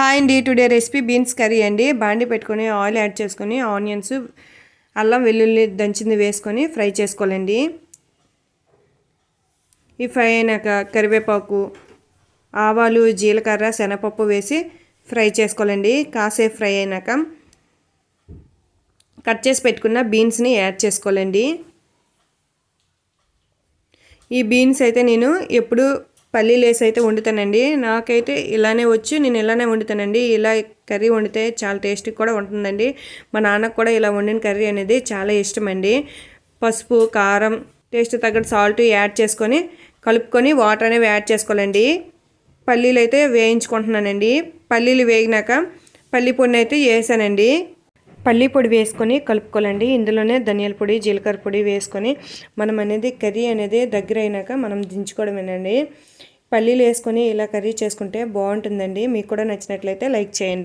Hi అండి today recipe beans curry అండి. బాండి పెట్టుకొని ఆయిల్ యాడ్ చేసుకొని ఆనియన్స్ అల్లం వెల్లుల్లి దంచింది వేసుకొని ఫ్రై చేసుకోవాలండి. ఈ ఫ్రై అయినాక కరివేపాకు ఆవాలు జీలకర్ర శనగపప్పు వేసి ఫ్రై చేసుకోవాలండి. కాసేపు ఫ్రై అయినాక కట్ చేసి పెట్టుకున్న బీన్స్ని యాడ్ చేసుకోవాలండి. ఈ బీన్స్ అయితే నేను ఎప్పుడు పల్లీలు వేసి అయితే వండుతానండి. నాకైతే ఇలానే వచ్చి నేను ఇలానే వండుతానండి. ఇలా కర్రీ వండితే చాలా టేస్టీ కూడా ఉంటుందండి. మా నాన్నకు కూడా ఇలా వండిన కర్రీ అనేది చాలా ఇష్టం అండి పసుపు కారం టేస్ట్ తగ్గట్టు సాల్ట్ యాడ్ చేసుకొని కలుపుకొని వాటర్ అనేవి యాడ్ చేసుకోవాలండి. పల్లీలు అయితే వేయించుకుంటున్నానండి. పల్లీలు వేగినాక పల్లి పొడిని అయితే వేసానండి. పల్లి పొడి వేసుకొని కలుపుకోవాలండి. ఇందులోనే ధనియాల పొడి జీలకర్ర పొడి వేసుకొని మనం అనేది కర్రీ అనేది దగ్గర అయినాక మనం దించుకోవడమేనండి. పల్లీలు వేసుకొని ఇలా కర్రీ చేసుకుంటే బాగుంటుందండి. మీకు కూడా నచ్చినట్లయితే లైక్ చేయండి.